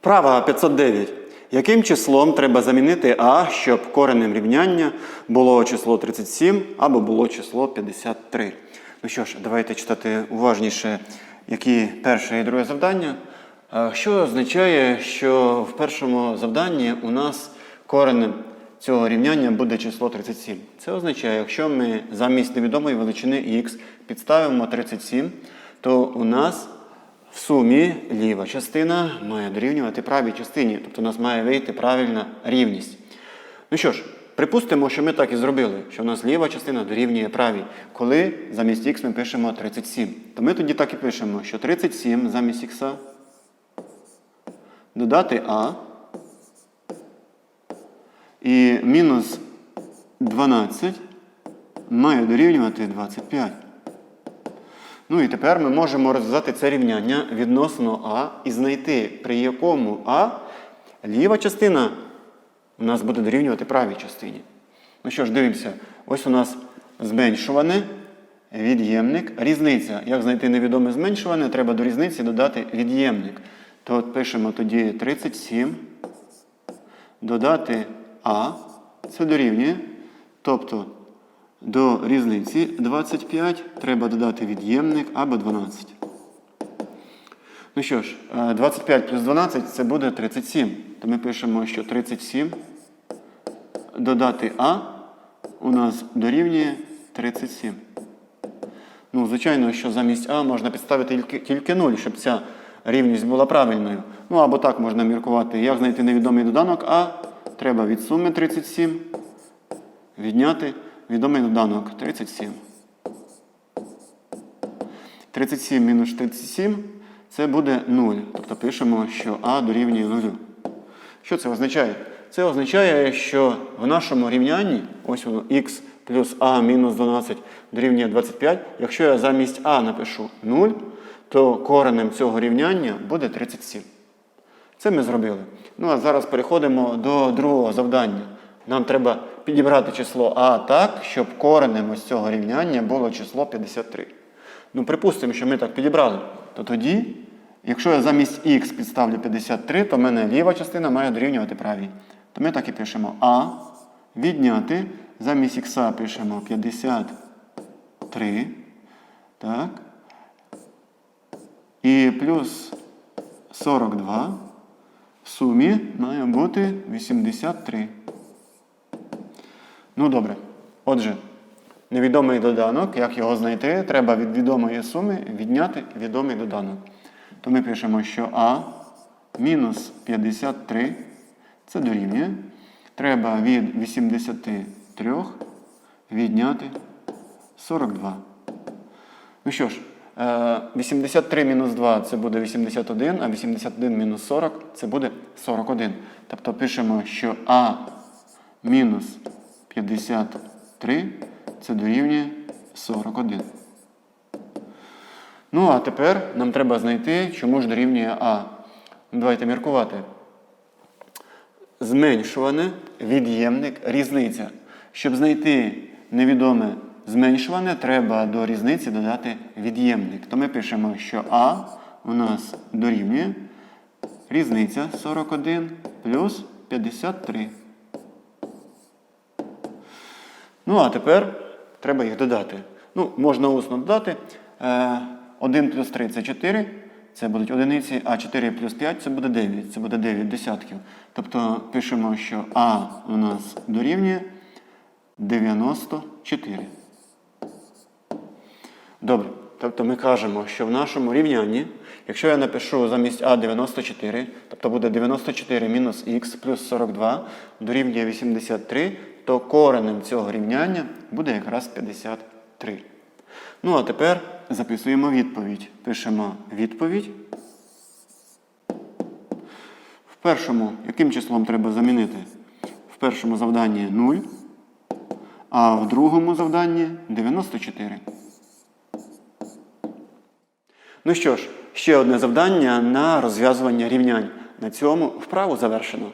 Вправа 509. Яким числом треба замінити А, щоб коренем рівняння було число 37 або було число 53? Ну що ж, давайте читати уважніше, які перше і друге завдання. Е, Що означає, що в першому завданні у нас коренем цього рівняння буде число 37? Це означає, якщо ми замість невідомої величини х підставимо 37, то у нас в сумі ліва частина має дорівнювати правій частині, тобто у нас має вийти правильна рівність. Ну що ж, припустимо, що ми так і зробили, що у нас ліва частина дорівнює правій. Коли замість х ми пишемо 37, то ми тоді так і пишемо, що 37 замість х додати а і мінус 12 має дорівнювати 25. Ну і тепер ми можемо розв'язати це рівняння відносно А і знайти, при якому А ліва частина у нас буде дорівнювати правій частині. Ну що ж, дивимося, ось у нас зменшуване, від'ємник, різниця. Як знайти невідоме зменшуване, треба до різниці додати від'ємник. То от пишемо тоді 37, додати А, це дорівнює. Тобто до різниці 25 треба додати від'ємник або 12. Ну що ж, е, 25 плюс 12 це буде 37. То ми пишемо, що 37 додати А у нас дорівнює 37. Ну, звичайно, що замість А можна підставити тільки 0, щоб ця рівність була правильною. Ну або так можна міркувати. Як знайти невідомий доданок А? Треба від суми 37 відняти відомий доданок 37. 37 мінус 37 це буде 0. Тобто пишемо, що А дорівнює 0. Що це означає? Це означає, що в нашому рівнянні, ось воно х плюс А мінус 12 дорівнює 25. Якщо я замість А напишу 0, то коренем цього рівняння буде 37. Це ми зробили. Ну а зараз переходимо до другого завдання. Нам треба підібрати число А так, щоб коренем ось цього рівняння було число 53. Ну, припустимо, що ми так підібрали. То тоді, якщо я замість х підставлю 53, то в мене ліва частина має дорівнювати правій. То ми так і пишемо А відняти. Замість х пишемо 53. Так. І плюс 42. В сумі має бути 83. Ну добре. Отже, невідомий доданок, як його знайти, треба від відомої суми відняти відомий доданок. То ми пишемо, що А мінус 53 це дорівнює. Треба від 83 відняти 42. Ну що ж, е, 83 мінус 2 це буде 81, а 81 мінус 40 це буде 41. Тобто пишемо, що А мінус 53 це дорівнює 41. Ну, а тепер нам треба знайти, чому ж дорівнює А. Давайте міркувати. Зменшуване, від'ємник, різниця. Щоб знайти невідоме зменшуване, треба до різниці додати від'ємник. То ми пишемо, що А у нас дорівнює різниця 41 плюс 53. Ну, а тепер треба їх додати. Ну, можна усно додати. Е, 1 плюс 3 це 4. Це будуть одиниці, а 4 плюс 5 це буде 9. Це буде 9 десятків. Тобто пишемо, що А у нас дорівнює 94. Добре. Тобто ми кажемо, що в нашому рівнянні, якщо я напишу замість А 94, тобто буде 94 мінус х плюс 42 дорівнює 83, то коренем цього рівняння буде якраз 53. Ну, а тепер записуємо відповідь. Пишемо відповідь. В першому, яким числом треба замінити? В першому завданні 0, а в другому завданні 94. Ну що ж, ще одне завдання на розв'язування рівнянь. На цьому вправу завершено.